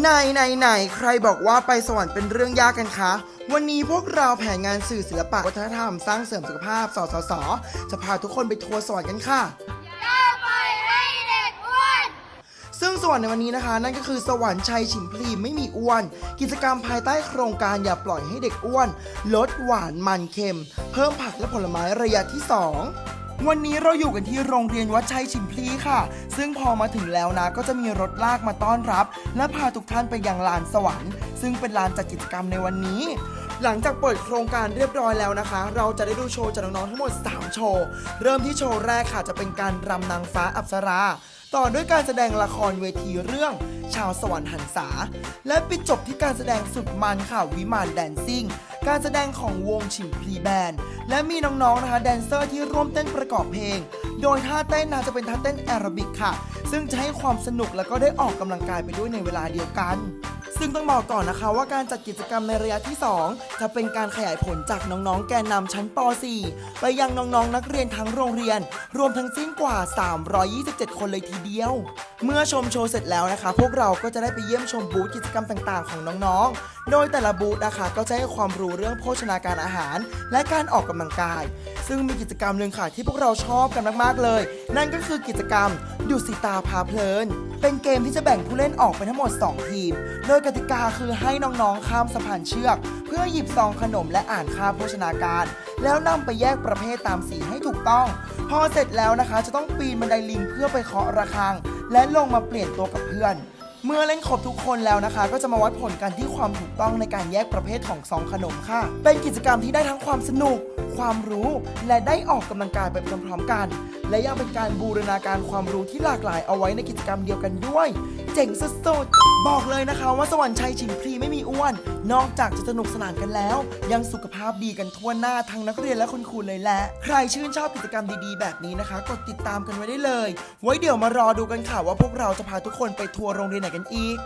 ไหนไหนไหนใครบอกว่าไปสวรรค์เป็นเรื่องยากกันคะ วันนี้พวกเราแผนงานสื่อศิลปะวัฒนธรรมสร้างเสริมสุขภาพสสส จะพาทุกคนไปทัวร์สวรรค์กันค่ะอย่าปล่อยให้เด็กอ้วน ซึ่งสวรรค์ในวันนี้นะคะ นั่นก็คือสวรรค์ชัยฉิมพลีไม่มีอ้วน กิจกรรมภายใต้โครงการอย่าปล่อยให้เด็กอ้วน ลดหวานมันเค็ม เพิ่มผักและผลไม้ระยะที่ 2 วันนี้เราอยู่กันที่โรงเรียนวัดชัยฉิมพลีค่ะ ซึ่งพอมาถึงแล้วนะก็จะมีรถลากมาต้อนรับ และพาทุกท่านไปยังลานสวรรค์ ซึ่งเป็นลานจัดกิจกรรมในวันนี้ หลังจากเปิดโครงการเรียบร้อยแล้วนะคะ เราจะได้ดูโชว์จากน้องๆทั้งหมด 3 โชว์ เริ่มที่โชว์แรกค่ะจะเป็นการรำนางฟ้าอัปสราต่อด้วยการแสดงละครเวทีเรื่อง ชาวสวรรค์หันษาและปิดจบที่การแสดงสุดมันค่ะวิมานแดนซิ่ง การแสดงของวงฉิมพลีแบนด์และมีน้องๆนะคะแดนเซอร์ที่ร่วมเต้นประกอบเพลง โดยท่าเต้นนะจะเป็นท่าเต้นแอโรบิกค่ะ ซึ่งจะให้ความสนุกแล้วก็ได้ออกกำลังกายไปด้วยในเวลาเดียวกัน ซึ่งต้องบอกก่อนนะคะว่าการจัดกิจกรรมในระยะที่ 2 จะเป็นการขยายผลจากน้องๆ แกนนำชั้นป .4 ไปยังน้องๆ นักเรียนทั้งโรงเรียน รวมทั้งสิ้นกว่า 327 คนเลยทีเดียว เมื่อชมโชว์เสร็จแล้วนะคะ พวกเราก็จะได้ไปเยี่ยมชมบูธกิจกรรมต่างๆ ของน้องๆโดยแต่ละบูธนะคะก็จะให้ความรู้เรื่องโภชนาการอาหาร และการออกกำลังกาย ซึ่งมีกิจกรรมหนึ่งค่ะที่พวกเราชอบกันมากๆเลย นั่นก็คือกิจกรรมดุสิตาพาเพลิน เป็นเกมที่จะแบ่งผู้เล่นออกเป็นทั้งหมด 2 ทีม โดยกติกาคือให้น้องๆข้ามสะพานเชือก เพื่อหยิบซองขนมและอ่านค่าโภชนาการ แล้วนำไปแยกประเภทตามสีให้ถูกต้อง พอเสร็จแล้วนะคะ จะต้องปีนบันไดลิงเพื่อไปเคาะระฆัง และลงมาเปลี่ยนตัวกับเพื่อน เมื่อเล่นครบทุกคนแล้วนะคะ ก็จะมาวัดผลกันที่ความถูกต้องในการแยกประเภทของซองขนมค่ะ เป็นกิจกรรมที่ได้ทั้งความสนุก ความรู้และได้ออกกำลังกายไปพร้อมๆกัน และยังเป็นการบูรณาการความรู้ที่หลากหลายเอาไว้ในกิจกรรมเดียวกันด้วย เจ๋งสุดๆ บอกเลยนะคะว่าสวรรค์ชัยชิมพรีไม่มีอ้วน นอกจากจะสนุกสนานกันแล้ว ยังสุขภาพดีกันทั่วหน้าทั้งนักเรียนและคุณครูเลยแหละใครชื่นชอบกิจกรรมดีๆ แบบนี้นะคะ กดติดตามกันไว้ได้เลย ไว้เดี๋ยวมารอดูกันค่ะว่าพวกเราจะพาทุกคนไปทัวร์โรงเรียนไหนกันอีก